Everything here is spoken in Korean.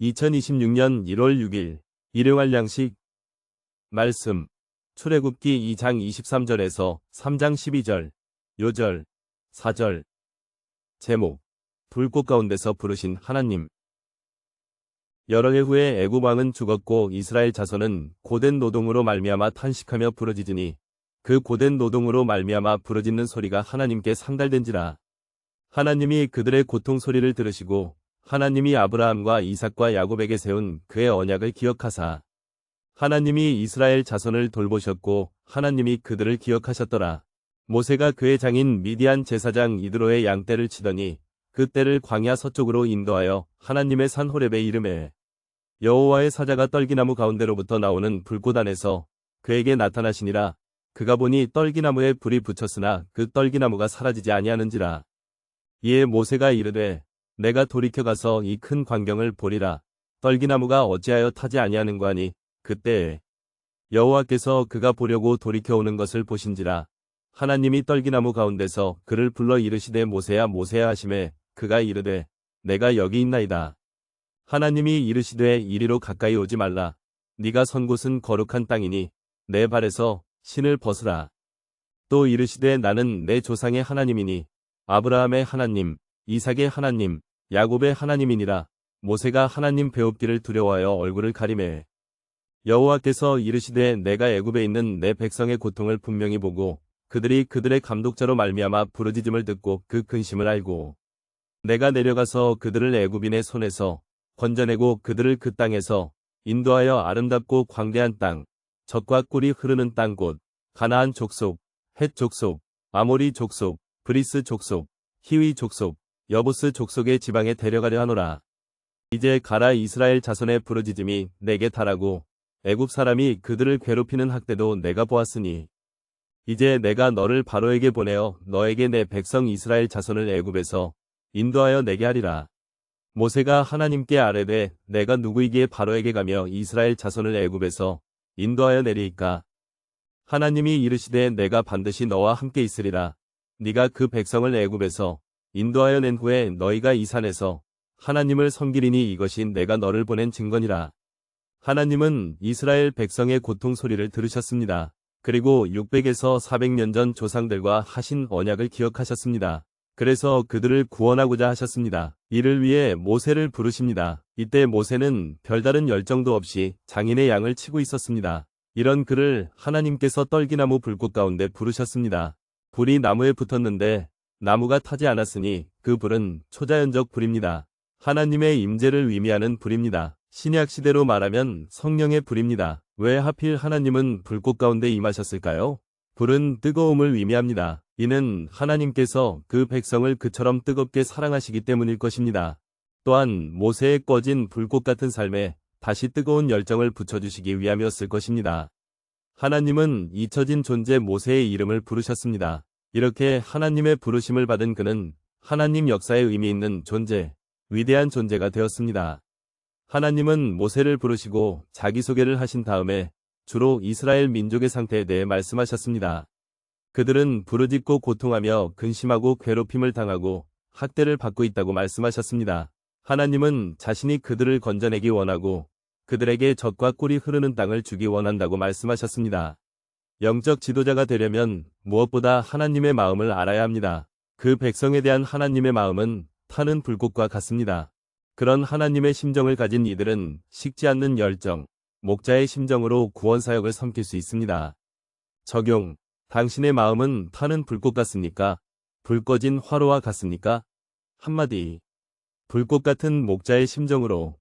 2026년 1월 6일 일용할 양식. 말씀. 출애굽기 2장 23절에서 3장 12절 요절 4절. 제목. 불꽃 가운데서 부르신 하나님. 여러 해 후에 애굽 왕은 죽었고 이스라엘 자손은 고된 노동으로 말미암아 탄식하며 부르짖으니 그 고된 노동으로 말미암아 부르짖는 소리가 하나님께 상달된지라. 하나님이 그들의 고통 소리를 들으시고 하나님이 아브라함과 이삭과 야곱에게 세운 그의 언약을 기억하사 하나님이 이스라엘 자손을 돌보셨고 하나님이 그들을 기억하셨더라. 모세가 그의 장인 미디안 제사장 이드로의 양떼를 치더니 그 떼를 광야 서쪽으로 인도하여 하나님의 산 호렙에 이름에 여호와의 사자가 떨기나무 가운데로부터 나오는 불꽃 안에서 그에게 나타나시니라. 그가 보니 떨기나무에 불이 붙였으나 그 떨기나무가 사라지지 아니하는지라. 이에 모세가 이르되 내가 돌이켜 가서 이 큰 광경을 보리라. 떨기나무가 어찌하여 타지 아니하는고 하니 그때에 여호와께서 그가 보려고 돌이켜 오는 것을 보신지라. 하나님이 떨기나무 가운데서 그를 불러 이르시되 모세야 모세야 하심에 그가 이르되 내가 여기 있나이다. 하나님이 이르시되 이리로 가까이 오지 말라. 네가 선 곳은 거룩한 땅이니 내 발에서 신을 벗으라. 또 이르시되 나는 내 조상의 하나님이니 아브라함의 하나님, 이삭의 하나님, 야곱의 하나님이니라. 모세가 하나님 배웁기를 두려워하여 얼굴을 가리매 여호와께서 이르시되 내가 애굽에 있는 내 백성의 고통을 분명히 보고 그들이 그들의 감독자로 말미암아 부르짖음을 듣고 그 근심을 알고 내가 내려가서 그들을 애굽인의 손에서 건져내고 그들을 그 땅에서 인도하여 아름답고 광대한 땅, 젖과 꿀이 흐르는 땅 곳, 가나안 족속, 헷 족속, 아모리 족속, 브리스 족속, 히위 족속, 여보스 족속의 지방에 데려가려 하노라. 이제 가라 이스라엘 자손의 부르짖음이 내게 달하고 애굽 사람이 그들을 괴롭히는 학대도 내가 보았으니 이제 내가 너를 바로에게 보내어 너에게 내 백성 이스라엘 자손을 애굽에서 인도하여 내게 하리라. 모세가 하나님께 아뢰되 내가 누구이기에 바로에게 가며 이스라엘 자손을 애굽에서 인도하여 내리이까 하나님이 이르시되 내가 반드시 너와 함께 있으리라. 네가 그 백성을 애굽에서 인도하여 낸 후에 너희가 이 산에서 하나님을 섬기리니 이것이 내가 너를 보낸 증거니라. 하나님은 이스라엘 백성의 고통 소리를 들으셨습니다. 그리고 600에서 400년 전 조상들과 하신 언약을 기억하셨습니다. 그래서 그들을 구원하고자 하셨습니다. 이를 위해 모세를 부르십니다. 이때 모세는 별다른 열정도 없이 장인의 양을 치고 있었습니다. 이런 그를 하나님께서 떨기나무 불꽃 가운데 부르셨습니다. 불이 나무에 붙었는데 나무가 타지 않았으니 그 불은 초자연적 불입니다. 하나님의 임재를 의미하는 불입니다. 신약 시대로 말하면 성령의 불입니다. 왜 하필 하나님은 불꽃 가운데 임하셨을까요? 불은 뜨거움을 의미합니다. 이는 하나님께서 그 백성을 그처럼 뜨겁게 사랑하시기 때문일 것입니다. 또한 모세의 꺼진 불꽃 같은 삶에 다시 뜨거운 열정을 붙여주시기 위함이었을 것입니다. 하나님은 잊혀진 존재 모세의 이름을 부르셨습니다. 이렇게 하나님의 부르심을 받은 그는 하나님 역사에 의미 있는 존재, 위대한 존재가 되었습니다. 하나님은 모세를 부르시고 자기소개를 하신 다음에 주로 이스라엘 민족의 상태에 대해 말씀하셨습니다. 그들은 부르짖고 고통하며 근심하고 괴롭힘을 당하고 학대를 받고 있다고 말씀하셨습니다. 하나님은 자신이 그들을 건져내기 원하고 그들에게 젖과 꿀이 흐르는 땅을 주기 원한다고 말씀하셨습니다. 영적 지도자가 되려면 무엇보다 하나님의 마음을 알아야 합니다. 그 백성에 대한 하나님의 마음은 타는 불꽃과 같습니다. 그런 하나님의 심정을 가진 이들은 식지 않는 열정, 목자의 심정으로 구원 사역을 섬길 수 있습니다. 적용. 당신의 마음은 타는 불꽃 같습니까? 불 꺼진 화로와 같습니까? 한마디. 불꽃 같은 목자의 심정으로